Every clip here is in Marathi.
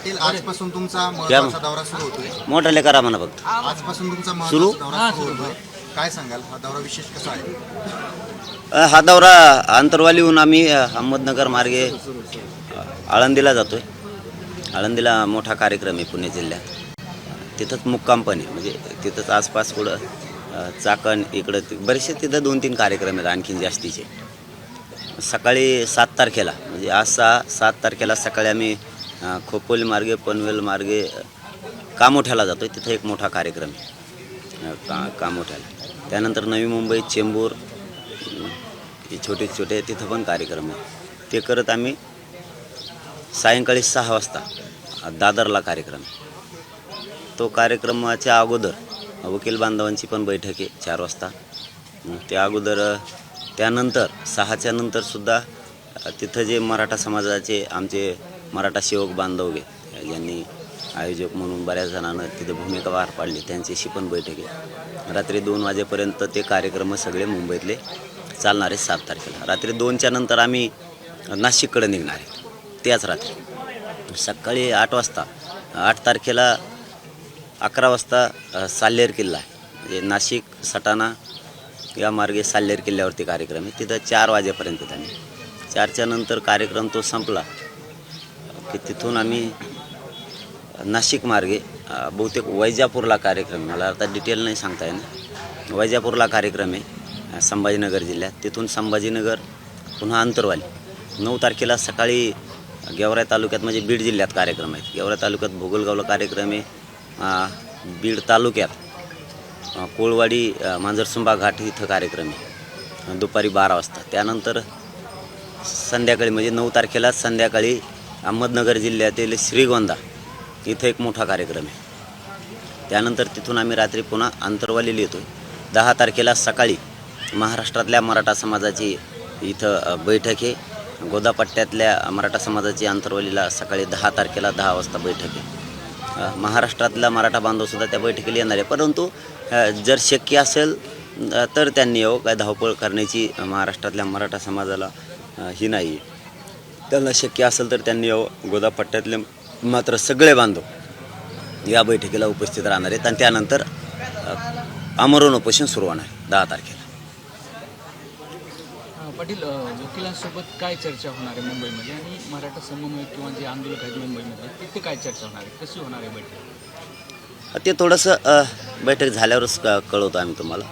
पाटील आजपासून तुमचा महत्त्वाचा दौरा सुरू होतोय? मोठा लेकर म्हणा फक्त. आजपासून तुमचा सुरू? महत्त्वाचा दौरा सुरू होतोय. काय सांगाल? हा दौरा विशेष कसा आहे? अ, हा दौरा आंतरवालीहून आम्ही अ, अहमदनगर मार्गे अ, आळंदीला जातोय. आळंदीला मोठा कार्यक्रम आहे पुणे जिल्ह्यात. तिथंच मुक्काम पण आहे. म्हणजे तिथंच आसपास पुढं अ, चाकण इकडं ति- बरेचसे तिथं दोन तीन कार्यक्रम आहेत आणखीन जास्तीचे. सकाळी सात तारखेला म्हणजे आज सहा सात तारखेला सकाळी आम्ही खोपोली मार्गे पनवेल मार्गे कामोठ्याला जातो आहे तिथं एक मोठा कार्यक्रम आहे. का कामोठ्याला. त्यानंतर नवी मुंबई चेंबूर हे छोटे छोटे तिथं पण कार्यक्रम आहे. ते करत आम्ही सायंकाळी सहा वाजता दादरला कार्यक्रम तो कार्यक्रमाच्या अगोदर वकील बांधवांची पण बैठक आहे चार वाजता. त्या अगोदर त्यानंतर सहाच्या नंतरसुद्धा तिथं जे मराठा समाजाचे आमचे मराठा सेवक बांधव गे यांनी आयोजक म्हणून बऱ्याच जणांना तिथे भूमिका पार पाडली. त्यांच्याशी पण बैठक आहे. रात्री दोन वाजेपर्यंत ते कार्यक्रम सगळे मुंबईतले चालणार सात तारखेला. रात्री दोनच्या नंतर आम्ही नाशिककडे निघणार आहे. त्याच रात्री. सकाळी आठ वाजता आठ तारखेला अकरा वाजता साल्लेर साल्हेर किल्ला आहे. म्हणजे नाशिक सटाणा या मार्गे साल्हेर किल्ल्यावरती कार्यक्रम आहे. तिथं चार वाजेपर्यंत त्यांनी. चारच्या नंतर कार्यक्रम तो संपला. की तिथून आम्ही नाशिक मार्गे बहुतेक वैजापूरला कार्यक्रम मला आता डिटेल नाही सांगता येणार. वैजापूरला कार्यक्रम आहे संभाजीनगर जिल्ह्यात. तिथून संभाजीनगर पुन्हा अंतरवाली. नऊ तारखेला सकाळी गेवराई तालुक्यात म्हणजे बीड जिल्ह्यात कार्यक्रम आहेत गेवराई तालुक्यात भोगलगावला कार्यक्रम आहे. बीड तालुक्यात कोळवाडी मांजरसुंबा घाट इथं कार्यक्रम आहे. दुपारी बारा वाजता. त्यानंतर संध्याकाळी म्हणजे नऊ तारखेला संध्याकाळी अहमदनगर जिल्ह्यातील श्रीगोंदा इथं एक मोठा कार्यक्रम आहे. त्यानंतर तिथून आम्ही रात्री पुन्हा आंतरवालीला येतो दहा तारखेला सकाळी महाराष्ट्रातल्या मराठा समाजाची इथं बैठक आहे. गोदापट्ट्यातल्या मराठा समाजाची आंतरवालीला सकाळी दहा तारखेला दहा वाजता बैठक आहे. महाराष्ट्रातला मराठा बांधवसुद्धा त्या बैठकीला येणार आहे. परंतु जर शक्य असेल तर त्यांनी येऊ काय धावपळ करण्याची महाराष्ट्रातल्या मराठा समाजाला ही नाही त्यांना शक्य असेल तर त्यांनी गोदापट्ट्यातले मात्र सगळे बांधव या बैठकीला उपस्थित राहणार आहेत. आणि त्यानंतर आमरण उपोषण सुरू होणार आहे दहा तारखेला. पाटील वकिलांसोबत काय चर्चा होणार आहे मुंबईमध्ये? आणि मराठा समन्वय किंवा जे आंदोलक आहेत मुंबईमध्ये तिथे काय चर्चा होणार आहे? कशी होणार आहे बैठक? ते थोडंसं बैठक झाल्यावरच कळवतो आम्ही तुम्हाला.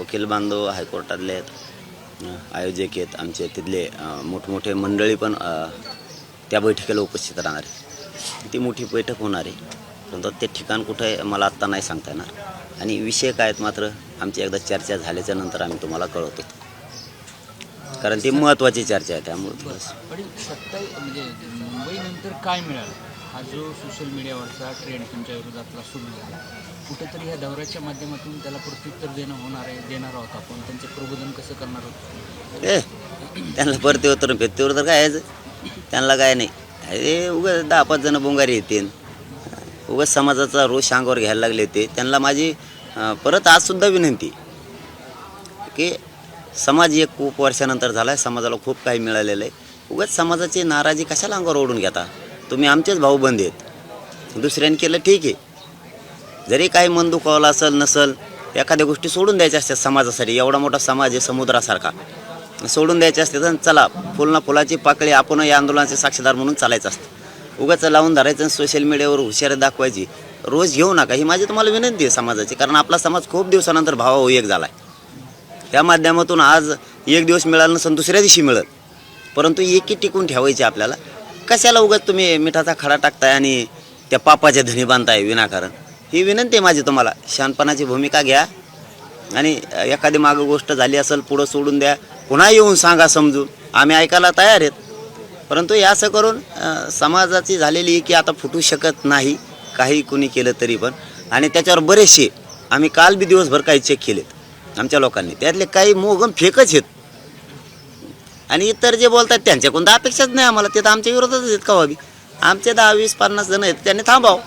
वकील बांधव हायकोर्टातले आहेत. आयोजक आहेत आमचे तिथले मोठमोठे मंडळी पण त्या बैठकीला उपस्थित राहणार आहे ती मोठी बैठक होणार आहे. परंतु ते ठिकाण कुठं आहे मला आत्ता नाही सांगता येणार. आणि विषय काय आहेत मात्र आमची एकदा चर्चा झाल्याच्यानंतर आम्ही तुम्हाला कळवतो. कारण ती महत्त्वाची चर्चा आहे त्यामुळे म्हणजे मुंबईनंतर काय मिळालं? हा जो सोशल मीडियावरचा ट्रेंड तुमच्या विरोधातला सुरू झाला. कुठेतरी ह्या दौऱ्याच्या माध्यमातून त्याला प्रत्युत्तर देणं होणार आहे देणार आहोत आपण. त्यांचे प्रबोधन कसं करणार आहोत? ए त्यांना परतीवर तर फेतीवर तर काय त्यांना काय नाही. अरे उगाच दहा पाच जण बोंगारी येतील. उगाच समाजाचा रोष अंगावर घ्यायला लागले ते. त्यांना माझी परत आजसुद्धा विनंती. की समाज एक खूप वर्षानंतर झाला आहे समाजाला खूप काही मिळालेलं आहे. उगाच समाजाची नाराजी कशाला अंगावर ओढून घेता? तुम्ही आमचेच भाऊ बंद आहेत. दुसऱ्याने केलं ठीक आहे. जरी काही मन दुखावलं असेल नसल एखाद्या गोष्टी सोडून द्यायच्या असतात समाजासाठी. एवढा मोठा समाज आहे समुद्रासारखा. सोडून द्यायचे असते तर चला फुलना फुलाची पाकळी आपण या आंदोलनाचे साक्षीदार म्हणून चालायचं असतं. उगाच लावून धरायचं आणि सोशल मीडियावर हुशारी दाखवायची. रोज घेऊ नका. ही माझी तुम्हाला विनंती आहे समाजाची. कारण आपला समाज खूप दिवसानंतर भावा एक झाला आहे त्या माध्यमातून आज एक दिवस मिळालं नसून दुसऱ्या दिवशी मिळत परंतु एकी टिकून ठेवायची आपल्याला. कशाला उगाच तुम्ही मिठाचा खडा टाकताय आणि त्या पापाच्या धनी बांधताय विनाकारण? ही विनंती आहे माझी तुम्हाला. शहाणपणाची भूमिका घ्या. आणि एखादी मागं गोष्ट झाली असेल पुढं सोडून द्या. पुन्हा येऊन सांगा समजून. आम्ही ऐकायला तयार आहेत. परंतु हे असं करून समाजाची झालेली की आता फुटू शकत नाही. काही कुणी केलं तरी पण. आणि त्याच्यावर बरेचसे आम्ही काल बी दिवसभर काही चेक केलेत. आमच्या लोकांनी. त्यातले काही मोगम फेकच आहेत. आणि इतर जे बोलतात त्यांच्याकडून कोणत्या अपेक्षाच नाही आम्हाला. ते तर आमच्या विरोधातच आहेत का हो व्हावी आमचे दहा वीस पन्नास जण आहेत. त्यांनी थांबाव.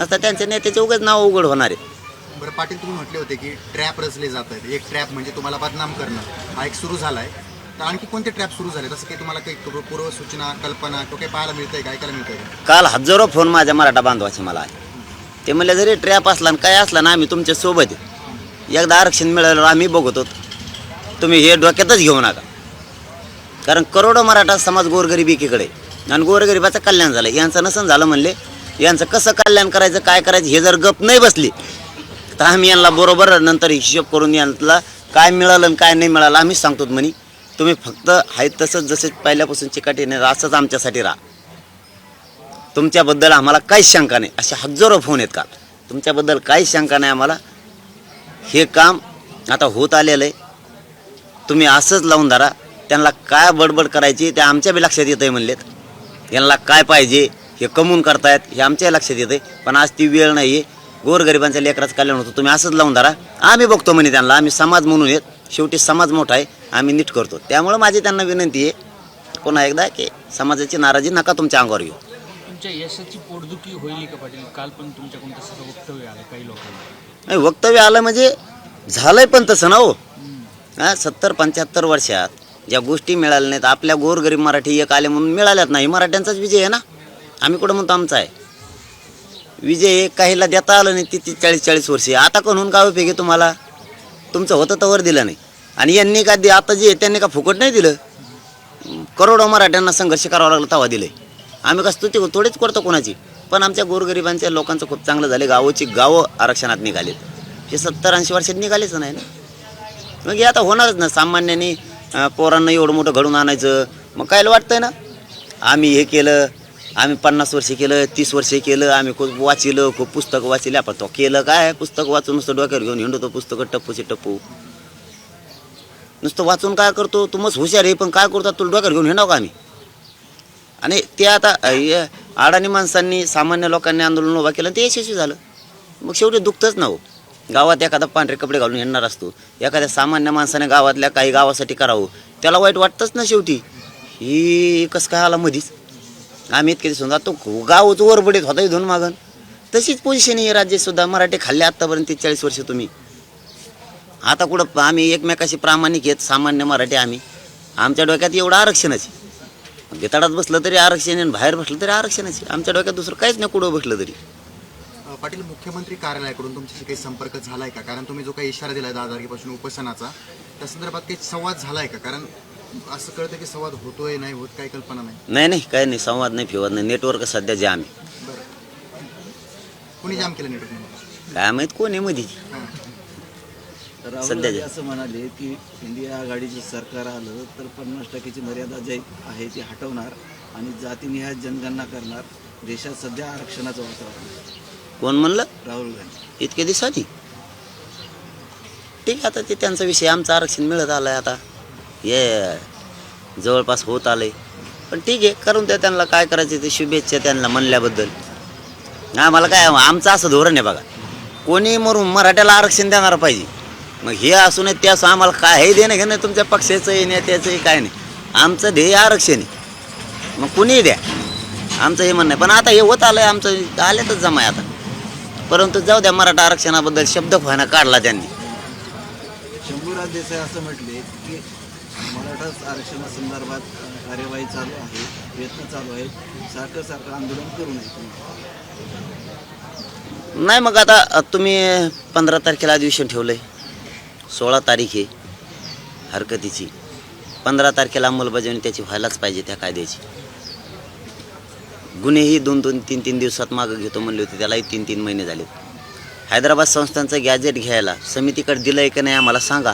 नसता त्यांच्या नेत्याचे उगाच नाव उघड होणार आहेत बरं पाटील तुम्ही म्हटले होते की ट्रॅप रचले जात आहेत एक ट्रॅप म्हणजे तुम्हाला बदनाम करणं. हा एक सुरू झाला आहे तर आणखी कोणते ट्रॅप सुरू झाले? तसं काही तुम्हाला काही पूर्व- पूर्वसूचना कल्पना किंवा काही पाहायला मिळतंय का? ऐकायला मिळतंय का? काल हजारो फोन माझ्या मराठा बांधवाचे मला आले. ते म्हणले जरी ट्रॅप असला आणि काय असला ना आम्ही तुमच्यासोबत आहे. एकदा आरक्षण मिळालं आम्ही बघतो. तुम्ही हे डोक्यातच घेऊ नका. कारण करोडो मराठा समाज गोरगरीब एकीकडे आहे. आणि गोरगरिबाचं कल्याण झालं. यांचं नसन झालं म्हणले यांचं कसं कल्याण करायचं काय करायचं हे जर गप नाही बसली तर आम्ही यांना बरोबर नंतर हिशोब करून यांना काय मिळालं आणि काय नाही मिळालं आम्हीच सांगतो म्हणे तुम्ही फक्त आहे तसंच जसे पहिल्यापासून चिकाटीने राहा, असंच आमच्यासाठी राहा. तुमच्याबद्दल आम्हाला काहीच शंका नाही असे हजारो फोन आहेत का? तुमच्याबद्दल काहीच शंका नाही आम्हाला. हे काम आता होत आलेलं आहे. तुम्ही असंच लावून धरा त्यांना काय बडबड करायची ते आमच्या बी लक्षात येतं आहे म्हणलेत. यांना काय पाहिजे हे कमवून करतायत हे आमच्या लक्षात येतं आहे पण आज ती वेळ नाही आहे गोरगरिबांच्या लेकराचं कल्याण होतं. तुम्ही असंच लावून धरा. आम्ही बघतो म्हणे त्यांना. आम्ही समाज म्हणून येत. शेवटी समाज मोठा आहे. आम्ही नीट करतो. त्यामुळं माझी त्यांना विनंती आहे पुन्हा एकदा की समाजाची नाराजी नका तुमच्या अंगावर घेऊ. तुमच्या यशाची पोटदुखी होईल का पाटील? काल पण तुमच्याकडून तसं वक्तव्य आलं काही लोकांना? नाही वक्तव्य आलं म्हणजे झालंय पण तसं ना हो. हा सत्तर पंच्याहत्तर वर्षात ज्या गोष्टी मिळाल्या नाहीत आपल्या गोरगरीब मराठी एक आले म्हणून मिळाल्यात नाही. मराठ्यांचाच विजय आहे ना. आम्ही कुठं म्हणतो आमचा आहे? विजय काहीला देता आलं नाही ती चाळीस चाळीस वर्षे. आता कोण काय उपयोग आहे तुम्हाला? तुमचं होतं तवर दिलं नाही. आणि यांनी का दे- आता जे त्यांनी का फुकट नाही दिलं? करोडो मराठ्यांना संघर्ष करावा लागला तवा दिले आम्ही का स्तुती थोडीच करतो कोणाची. पण आमच्या गोरगरिबांच्या लोकांचं खूप चांगलं झाले गावाची गावं आरक्षणात निघालेत. हे सत्तर ऐंशी वर्षात निघालेच नाही ना? मग हे आता होणारच ना. सामान्याने पोरांना एवढं मोठं घडून आणायचं. मग कायला वाटतंय ना? आम्ही हे केलं आम्ही पन्नास वर्षे केलं तीस वर्षे केलं आम्ही खूप वाचिलं खूप पुस्तकं वाचली. आपण तो केलं काय? पुस्तक वाचून नुसतं डोक्यावर घेऊन हिंडतो पुस्तकं टप्पूचे टप्पू. नुसतं वाचून काय करतो? तू मस्त हुशार आहे पण काय करतो? तुला डोक्यावर घेऊन हिंडाव का आम्ही? आणि ते आता अडाणी माणसांनी सामान्य लोकांनी आंदोलन उभा केलं ते यशस्वी झालं. मग शेवटी दुखतंच ना हो. गावात एखादा पांढरे कपडे घालून येणार असतो. एखाद्या सामान्य माणसाने गावातल्या काही गावासाठी करावं. त्याला वाईट वाटतंच ना शेवटी. ही कसं काय आला मधीच? आम्ही इतके दिसून तो गावच ओरबडीत होता इथून मागन. तशीच पोझिशन आहे राज्यसुद्धा मराठी खाल्ले आत्तापर्यंत चाळीस वर्ष तुम्ही. आता कुठं आम्ही एकमेकाशी प्रामाणिक आहेत सामान्य मराठी आम्ही. आमच्या डोक्यात एवढं आरक्षणच आहे. बेताडात बसलं तरी आरक्षण आणि बाहेर बसलं तरी आरक्षणच आमच्या डोक्यात दुसरं काहीच नाही कुठं बसलं तरी. पाटील मुख्यमंत्री कार्यालयाकडून तुमच्याशी काही संपर्क झालाय का? कारण तुम्ही जो काही इशारा दिला दहा तारखेपासून उपोषणाचा त्या संदर्भात काही संवाद झालाय का? कारण असं कळतं की संवाद होतोय नाही होत काही कल्पना नाही. नाही नाही काही नाही संवाद नाही फिवत नाही. नेटवर्क सध्या जे आम्ही बरं. कुणी जाम केलं नेटवर्क काय माहीत कोण आहे मधी? राहुल सध्या गांधी जे- असं म्हणाले की इंडिया आघाडीचं सरकार आलं तर पन्नास टक्क्याची मर्यादा जी आहे ती हटवणार आणि जातीनिहाय जनगणना करणार. देशात सध्या आरक्षणाचं वातावरण कोण म्हणलं? राहुल गांधी. इतके दिवसाची ठीक आहे आता ते त्यांचा विषय आमचं आरक्षण मिळत आलंय आता. हे जवळपास होत आले पण ठीक आहे करून द्या त्यांना काय करायचं ते शुभेच्छा त्यांना म्हणल्याबद्दल. आम्हाला काय आमचं असं धोरण आहे बघा. कोणी मरून मराठ्याला आरक्षण देणार पाहिजे. मग हे असू नये ते असं आम्हाला काय देणं घेणं तुमच्या पक्षाचं आहे नेत्याचं काय नाही. आमचं ध्येय आरक्षण आहे. मग कुणीही द्या. आमचं हे म्हणणं आहे. पण आता हे होत आलंय आमचं आल्यातच जमाय आता. परंतु जाऊ द्या मराठा आरक्षणाबद्दल शब्द फायना काढला त्यांनी. शंभूराज देसाई असं म्हटले की मराठाच आरक्षणासंदर्भात कार्यवाही चालू आहे प्रयत्न चालू आहे सारखं सारखं आंदोलन करू नये नाही मग आता तुम्ही पंधरा तारखेला अधिवेशन ठेवलं आहे सोळा तारीख आहे हरकतीची. पंधरा तारखेला अंमलबजावणी त्याची व्हायलाच पाहिजे त्या कायद्याची. गुन्हेही दोन दोन तीन तीन दिवसात मागं घेतो म्हणले होते त्यालाही तीन तीन महिने झाले हैदराबाद संस्थांचं गॅजेट घ्यायला समितीकडे दिलं आहे का नाही आम्हाला सांगा.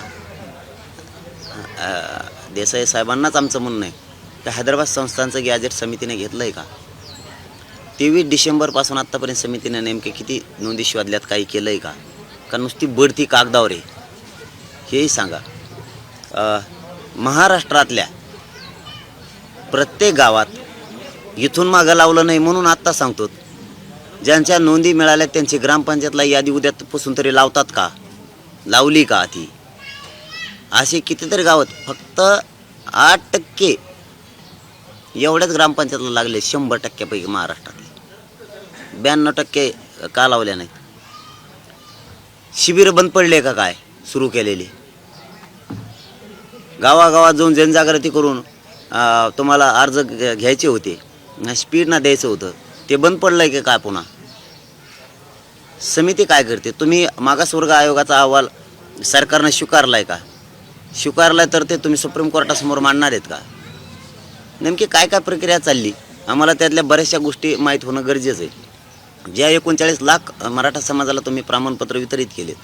देसाई साहेबांनाच आमचं म्हणणं आहे. तर हैदराबाद संस्थांचं गॅजेट समितीने घेतलं आहे का? तेवीस डिसेंबरपासून आत्तापर्यंत समितीने नेमके किती नोंदी शोधल्यात काही केलं आहे का? का नुसती बढती कागदावर आहे? हेही सांगा. महाराष्ट्रातल्या प्रत्येक गावात इथून मागं लावलं नाही म्हणून आत्ता सांगतो ज्यांच्या नोंदी मिळाल्या त्यांची ग्रामपंचायतला यादी उद्यापासून तरी लावतात का? लावली का ती? असे कितीतरी गावात फक्त आठ टक्के एवढ्याच ग्रामपंचायतला लागले शंभर टक्क्यापैकी महाराष्ट्रातले. ब्याण्णव टक्के का लावल्या नाहीत. शिबिरं बंद पडले का काय? सुरू केलेली. गावागावात जाऊन जनजागृती करून तुम्हाला अर्ज घ्यायचे होते. स्पीड ना द्यायचं होतं. ते बंद पडलं आहे की काय पुन्हा? समिती काय करते? तुम्ही मागासवर्ग आयोगाचा अहवाल सरकारनं स्वीकारला आहे का? स्वीकारला तर ते तुम्ही सुप्रीम कोर्टासमोर मांडणार आहेत का? नेमकी काय काय प्रक्रिया चालली? आम्हाला त्यातल्या बऱ्याचशा गोष्टी माहीत होणं गरजेचं आहे. ज्या एकोणचाळीस लाख मराठा समाजाला तुम्ही प्रमाणपत्र वितरित केलेत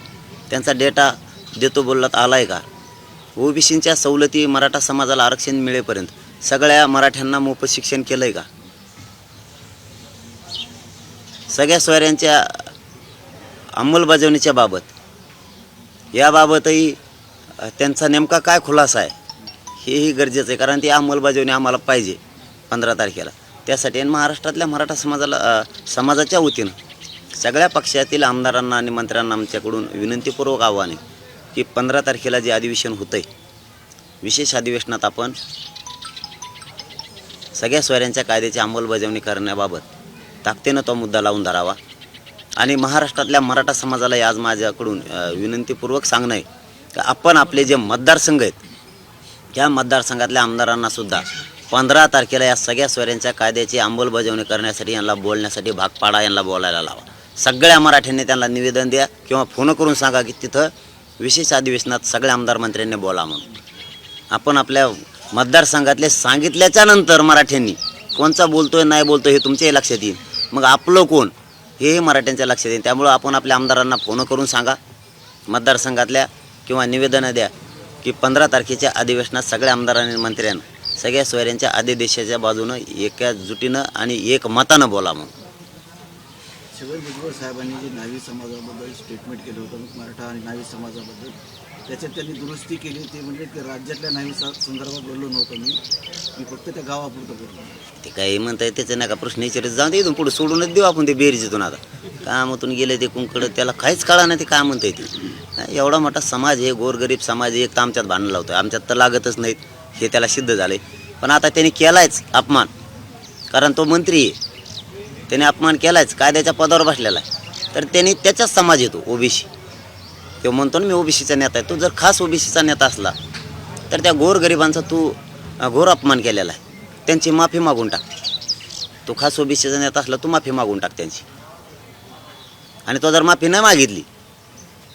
त्यांचा डेटा देतो बोललात आला आहे का? ओबीसींच्या सवलती मराठा समाजाला आरक्षण मिळेपर्यंत सगळ्या मराठ्यांना मोफत शिक्षण केलं आहे का? सगळ्या सोयऱ्यांच्या अंमलबजावणीच्या बाबत याबाबतही त्यांचा नेमका काय खुलासा आहे हेही गरजेचं आहे कारण ती अंमलबजावणी आम्हाला पाहिजे पंधरा तारखेला. त्यासाठी आणि महाराष्ट्रातल्या मराठा समाजाला समाजाच्या वतीनं सगळ्या पक्षातील आमदारांना आणि मंत्र्यांना आमच्याकडून विनंतीपूर्वक आव्हान आहे की पंधरा तारखेला जे अधिवेशन होतं आहे विशेष अधिवेशनात आपण सगळ्या सोयऱ्यांच्या कायद्याची अंमलबजावणी करण्याबाबत ताकदीनं तो मुद्दा लावून धरावा. आणि महाराष्ट्रातल्या मराठा समाजाला आज माझ्याकडून विनंतीपूर्वक सांगणं आहे आपण आपले जे मतदारसंघ आहेत या मतदारसंघातल्या आमदारांना सुद्धा पंधरा तारखेला या सगळ्या सोयऱ्यांच्या कायद्याची अंमलबजावणी करण्यासाठी यांना बोलण्यासाठी भाग पाडा यांना बोलायला लावा. सगळ्या मराठ्यांनी त्यांना निवेदन द्या किंवा फोन करून सांगा की तिथं विशेष अधिवेशनात सगळ्या आमदार मंत्र्यांनी बोला म्हणून. आपण आपल्या मतदारसंघातले सांगितल्याच्या नंतर मराठ्यांनी कोणचा बोलतोय नाही बोलतोय हे तुमच्याही लक्षात येईल. मग आपलं कोण हेही मराठ्यांच्या लक्षात येईल. त्यामुळं आपण आपल्या आमदारांना फोन करून सांगा. मतदारसंघातल्या किंवा निवेदनं द्या की पंधरा तारखेच्या अधिवेशनात सगळ्या आमदारांनी आणि मंत्र्यांना सगळ्या सोयऱ्यांच्या आदेशाच्या बाजूनं एका जुटीनं आणि एक मतानं बोला मग. शिवाय भुजबळ साहेबांनी जे नावी समाजाबद्दल स्टेटमेंट केलं होतं मराठा आणि नावी समाजाबद्दल त्याच्यात त्यांनी दुरुस्ती केली म्हणजे ते म्हणजे की राज्यातल्या नाही संदर्भात बोललो नव्हतं मी. मी फक्त त्या गावापुरतं बोललो. ते काही म्हणताय त्याचं नका प्रश्न विचारत जाऊन दे इथून पुढे सोडूनच देऊ आपण ते बेरजीतून आता. कामातून गेले ते कुंकड त्याला काहीच कळा नाही ते काय म्हणताय ते. एवढा मोठा समाज आहे गोरगरीब समाज एक तर आमच्यात भांडण लावतोय. आमच्यात तर लागतच नाहीत. हे त्याला सिद्ध झालंय. पण आता त्याने केलायच अपमान. कारण तो मंत्री आहे. त्याने अपमान केलायच. कायद्याच्या पदावर बसलेला आहे. तर त्याने त्याचाच समाज येतो ओबीसी. तो म्हणतो ना मी ओबीसीचा नेता आहे. तो जर खास ओबीसीचा नेता असला तर त्या गोरगरिबांचा तू घोर अपमान केलेला आहे. त्यांची माफी मागून टाक. तो खास ओबीसीचा नेता असला तू माफी मागून टाक त्यांची. आणि तो जर माफी नाही मागितली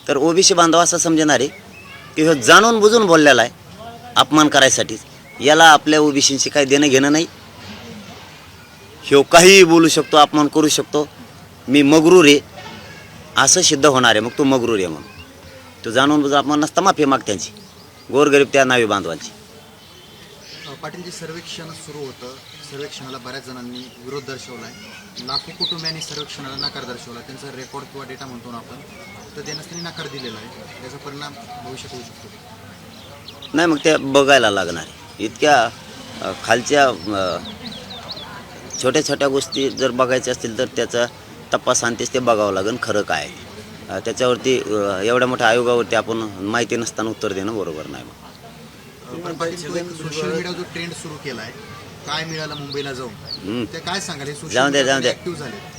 तर ओबीसी बांधव असं समजणारे की हे जाणून बुजून बोललेला आहे अपमान करायसाठीच याला आपल्या ओबीसींशी काही देणं घेणं नाही. ह्यो काहीही बोलू शकतो अपमान करू शकतो. मी मगरूर आहे. असं सिद्ध होणार आहे. मग तू मगरूर आहे म्हणून. तू जाणून अपमान नसता माफी माग त्यांची गोरगरीब त्या नावी बांधवांची. अ, पाटील जे सर्वेक्षण सुरू होतं. सर्वेक्षणाला बऱ्याच जणांनी विरोध दर्शवलाय. लाखो कुटुंबियांनी सर्वेक्षणाला नकार दर्शवला त्यांचा रेकॉर्ड किंवा डेटा म्हणतो ना आपण तर देण्यास त्यांनी नकार दिलेला आहे. त्याचा परिणाम भविष्यात होऊ शकतो. नाही मग ते बघायला लागणार आहे. इतक्या खालच्या छोट्या छोट्या गोष्टी जर बघायच्या असतील तर त्याचा तपास आणतेच ते बघावं लागेल. खरं काय आहे. त्याच्यावरती एवढ्या मोठ्या आयोगावरती आपण माहिती नसताना उत्तर देणं बरोबर नाही मग. पण पाटील तो एक सोशल मीडिया जो ट्रेंड सुरू केलाय काय मिळालं मुंबईला जाऊन. ते काय सांगाल? द्या, जाऊ द्या.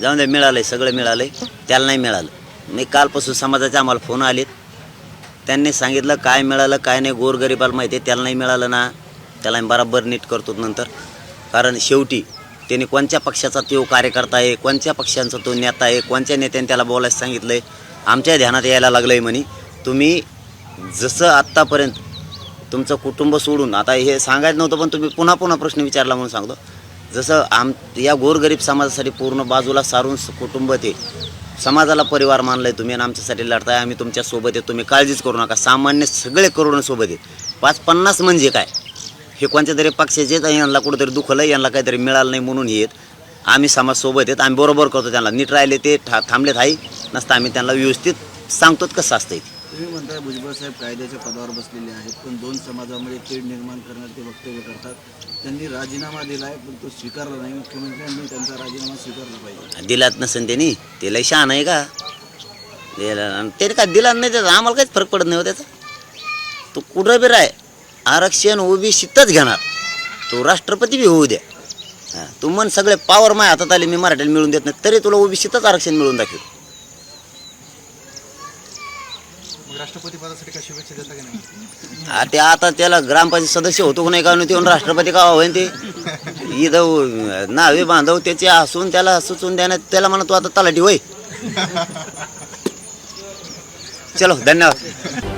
जाऊन दे. मिळालंय सगळं मिळालंय. त्याला नाही मिळालं. मी कालपासून समाजाचे आम्हाला फोन आलेत. त्यांनी सांगितलं काय मिळालं काय नाही गोरगरिबाला माहिती आहे त्याला नाही मिळालं ना. त्याला आम्ही बराबर नीट करतो नंतर. कारण शेवटी त्यांनी कोणत्या पक्षाचा तो कार्यकर्ता आहे कोणत्या पक्षांचा तो नेता आहे कोणत्या नेत्याने त्याला बोलायला सांगितलं आहे आमच्या ध्यानात यायला लागलं आहे म्हणे. तुम्ही जसं आत्तापर्यंत तुमचं कुटुंब सोडून आता हे सांगायचं नव्हतं पण तुम्ही पुन्हा पुन्हा प्रश्न विचारला म्हणून सांगतो. जसं आम या गोरगरीब समाजासाठी पूर्ण बाजूला सारून स- कुटुंब ते समाजाला परिवार मानलाय तुम्ही आणि आमच्यासाठी लढताय आम्ही तुमच्यासोबत आहे तुम्ही काळजीच करू नका. सामान्य सगळे करोड सोबत पाच पन्नास म्हणजे काय? हे कोणत्या तरी पक्षाचे यांना कुठंतरी दुखलं यांना काहीतरी मिळालं नाही म्हणून हे आम्ही समाज सोबत आहेत आम्ही बरोबर करतो त्यांना. नीट राहिले ते ठा थांबलेत आहे नसतं आम्ही त्यांना व्यवस्थित सांगतो कसं असतं ते. तुम्ही म्हणताय भुजबळ साहेब कायद्याच्या पदावर बसलेले आहेत पण दोन समाजामध्ये तेढ निर्माण करण्यात ते वक्तव्य करतात. त्यांनी राजीनामा दिलाय पण तो स्वीकारला नाही. मुख्यमंत्र्यांनी त्यांचा राजीनामा स्वीकारला पाहिजे. दिलात नसेल त्यांनी ते लय शहाणा आहे का? दिला त्याने काय दिला नाही त्याचा? आम्हाला काहीच फरक पडत नाही हो त्याचा. तो कुठं बी राय आरक्षण ओबीसीतच घेणार. तो राष्ट्रपती बी होऊ द्या. हा, तू म्हण सगळे पावर माय हातात आले मी मराठीला मिळून देत नाही. तरी तुला ओबीसीतच आरक्षण मिळून दाखव मग राष्ट्रपती पदासाठी काय शुभेच्छा देता की नाही? आ, ते आता त्याला ग्रामपंचायत सदस्य होतो का नाही का ते राष्ट्रपती का होईन ते? इथं नावे बांधव त्याचे हसून त्याला सुचून देण्यात त्याला म्हणा तू आता तलाठी होय. चलो धन्यवाद.